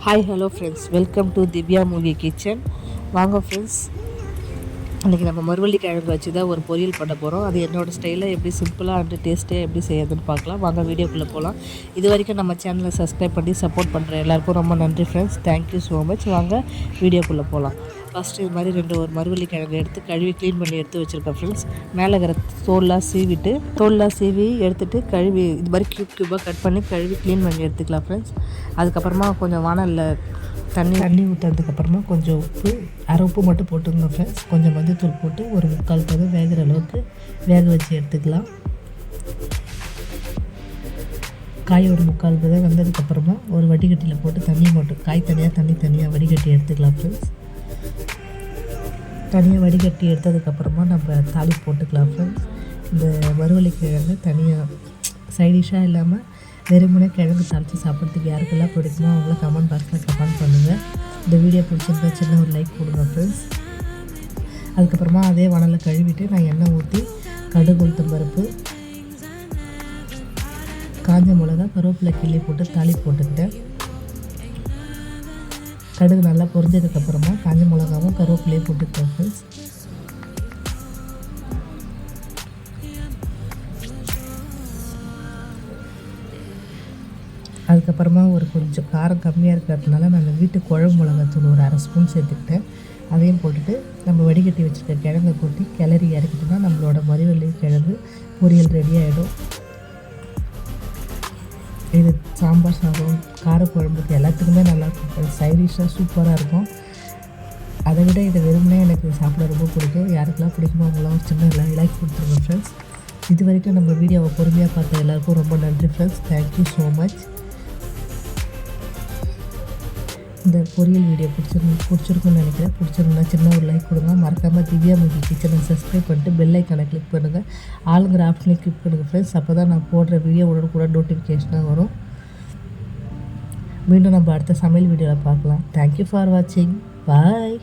Hi hello friends welcome to Divya movie kitchen வாங்க friends இன்றைக்கி நம்ம மறுவள்ளி கிழங்கு வச்சு தான் ஒரு பொரியல் பண்ண போகிறோம் அது என்னோடய ஸ்டைலில் எப்படி சிம்பிளாக அண்டு டேஸ்ட்டாக எப்படி செய்யறதுன்னு பார்க்கலாம். வாங்க வீடியோக்குள்ளே போகலாம் இது வரைக்கும் நம்ம சேனலை சப்ஸ்கிரைப் பண்ணி சப்போர்ட் பண்ணுற எல்லாருக்கும் ரொம்ப நன்றி ஃப்ரெண்ட்ஸ் தேங்க்யூ ஸோ மச் வாங்க வீடியோக்குள்ளே போகலாம் ஃபஸ்ட்டு இது மாதிரி ரெண்டு ஒரு மறுவள்ளி கிழங்கு எடுத்து கழுவி க்ளீன் பண்ணி எடுத்து வச்சுருக்கேன் ஃப்ரெண்ட்ஸ் மேலே இருக்கிற தோல்லாம் சீவிட்டு தோல்லாம் சீவி எடுத்துகிட்டு கழுவி இது மாதிரி க்யூப் க்யூபாக கட் பண்ணி கழுவி க்ளீன் பண்ணி எடுத்துக்கலாம் ஃப்ரெண்ட்ஸ் அதுக்கப்புறமா கொஞ்சம் வானலில் தண்ணி தண்ணி ஊற்றுறதுக்கப்புறமா கொஞ்சம் உப்பு அரை உப்பு மட்டும் போட்டுக்கோங்க ஃப்ரெண்ட்ஸ் கொஞ்சம் மஞ்சத்தூள் போட்டு ஒரு முக்கால் பதம் வேகிற அளவுக்கு வேக வச்சு எடுத்துக்கலாம். காய் ஒரு முக்கால் பதம் வந்ததுக்கப்புறமா ஒரு வடிகட்டியில் போட்டு தண்ணி மட்டும் காய் தனியாக தண்ணி தனியாக வடிகட்டி எடுத்துக்கலாம் ஃப்ரெண்ட்ஸ் தனியாக வடிகட்டி எடுத்ததுக்கப்புறமா நம்ம தாலி போட்டுக்கலாம் ஃப்ரெண்ட்ஸ் இந்த வறுவலி கிழங்கு தனியாக சைடிஷாக இல்லாமல் வெறுமனே கிழங்கு தாளித்து சாப்பிட்றதுக்கு யாருக்கெல்லாம் பிடிக்குமோ அவங்கள கமெண்ட் பாக்ஸில் கமெண்ட் பண்ணுங்கள் இந்த வீடியோ பிடிச்சிருந்தா சின்ன ஒரு லைக் கொடுங்க ஃப்ரெண்ட்ஸ் அதுக்கப்புறமா அதே வனலில் கழுவிட்டு நான் எண்ணெய் ஊற்றி கடுகு உளுத்தம் பருப்பு காஞ்ச மிளகா கருவேப்பிலை கிள்ளி போட்டு தாளி போட்டுக்கிட்டேன். கடுகு நல்லா பொரிஞ்சதுக்கப்புறமா காஞ்ச மிளகாவும் கருவேப்பிலையும் போட்டுக்கிட்டேன் ஃப்ரெண்ட்ஸ் அதுக்கப்புறமா ஒரு கொஞ்சம் காரம் கம்மியாக இருக்கிறதுனால நான் வீட்டு குழம்பு மிளகாத்தூள் ஒரு அரை ஸ்பூன் சேர்த்துக்கிட்டேன். அதையும் போட்டுட்டு நம்ம வடிகட்டி வச்சுருக்க கிழங்கை கொட்டி கிளறி இறக்கிட்டோம்னா நம்மளோட மறுவள்ளி கிழங்கு பொரியல் ரெடி ஆகிடும் இது சாம்பார் சாதம் காரக்குழம்புக்கு எல்லாத்துக்குமே நல்லாயிருக்கும் சைடிஷாக சூப்பராக இருக்கும். அதை விட இதை வெறுமனே எனக்கு சாப்பிட ரொம்ப பிடிக்கும். யாருக்கெல்லாம் பிடிக்குமோ அவங்களாம் ஒரு சின்ன லைக் கொடுத்துருங்க ஃப்ரெண்ட்ஸ் இது வரைக்கும் நம்ம வீடியோவை பொறுமையாக பார்த்த எல்லாருக்கும் ரொம்ப நன்றி ஃப்ரெண்ட்ஸ் தேங்க்யூ ஸோ மச் இந்த பொரியல் வீடியோ பிடிச்சிருந்து பிடிச்சிருக்குன்னு நினைக்கிறேன். பிடிச்சிருந்தா சின்ன ஒரு லைக் கொடுங்க. மறக்காமல் திவ்யா மூவி கிச்சனை சப்ஸ்கிரைப் பண்ணிட்டு பெல் ஐக்கனை கிளிக் பண்ணுங்கள் ஆளுங்கிற ஆப்ஷனையும் கிளிக் பண்ணுங்கள் ஃப்ரெண்ட்ஸ் அப்போ தான் நான் போடுற வீடியோ கூட நோட்டிஃபிகேஷனாக வரும். மீண்டும் நம்ம அடுத்த சமையல் வீடியோவில் பார்க்கலாம். தேங்க்யூ ஃபார் வாட்சிங் பாய்